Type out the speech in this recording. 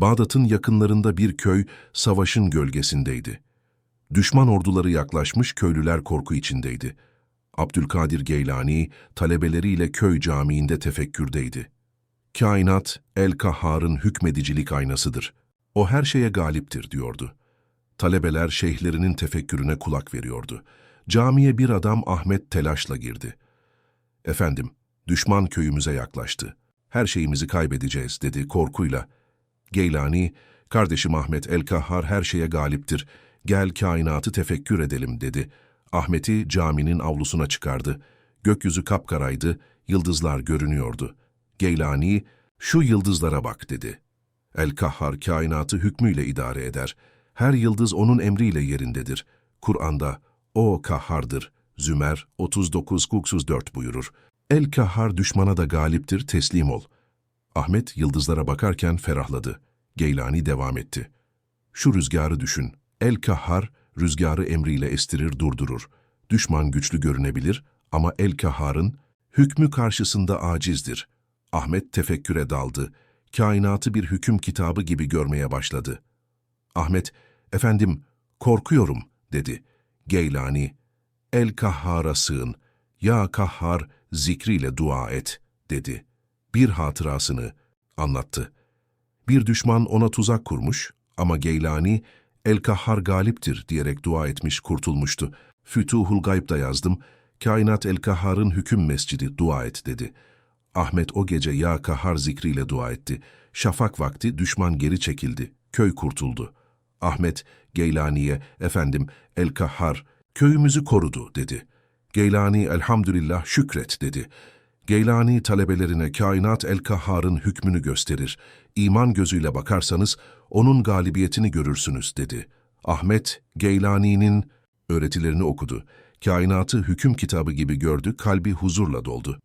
Bağdat'ın yakınlarında bir köy savaşın gölgesindeydi. Düşman orduları yaklaşmış, köylüler korku içindeydi. Abdülkadir Geylani talebeleriyle köy camiinde tefekkürdeydi. Kainat, El-Kahhar'ın hükmedicilik aynasıdır. O her şeye galiptir diyordu. Talebeler şeyhlerinin tefekkürüne kulak veriyordu. Camiye bir adam Ahmet telaşla girdi. Efendim, düşman köyümüze yaklaştı. Her şeyimizi kaybedeceğiz dedi korkuyla. Geylani, kardeşim Ahmet El-Kahhar her şeye galiptir. Gel kainatı tefekkür edelim dedi. Ahmet'i caminin avlusuna çıkardı. Gökyüzü kapkaraydı, yıldızlar görünüyordu. Geylani, şu yıldızlara bak dedi. El-Kahhar kainatı hükmüyle idare eder. Her yıldız onun emriyle yerindedir. Kur'an'da o kahhardır. Zümer 39-34 buyurur. El-Kahhar düşmana da galiptir, teslim ol. Ahmet yıldızlara bakarken ferahladı. Geylani devam etti. Şu rüzgarı düşün. El-Kahhar rüzgarı emriyle estirir, durdurur. Düşman güçlü görünebilir ama El-Kahhar'ın hükmü karşısında acizdir. Ahmet tefekküre daldı. Kainatı bir hüküm kitabı gibi görmeye başladı. Ahmet, efendim, korkuyorum, dedi. Geylani, El-Kahhar'a sığın, ya Kahhar zikriyle dua et, dedi. Bir hatırasını anlattı. Bir düşman ona tuzak kurmuş ama Geylani, El-Kahhar galiptir diyerek dua etmiş, kurtulmuştu. Fütuhul Gayb'da yazdım, kainat El-Kahhar'ın hüküm mescidi, dua et, dedi. Ahmet o gece Ya Kahhar zikriyle dua etti. Şafak vakti düşman geri çekildi, köy kurtuldu. Ahmet, Geylani'ye, efendim, El-Kahhar, köyümüzü korudu, dedi. Geylani, elhamdülillah şükret, dedi. Geylani talebelerine kainat El-Kahhar'ın hükmünü gösterir. İman gözüyle bakarsanız onun galibiyetini görürsünüz, dedi. Ahmet, Geylani'nin öğretilerini okudu. Kainatı hüküm kitabı gibi gördü, kalbi huzurla doldu.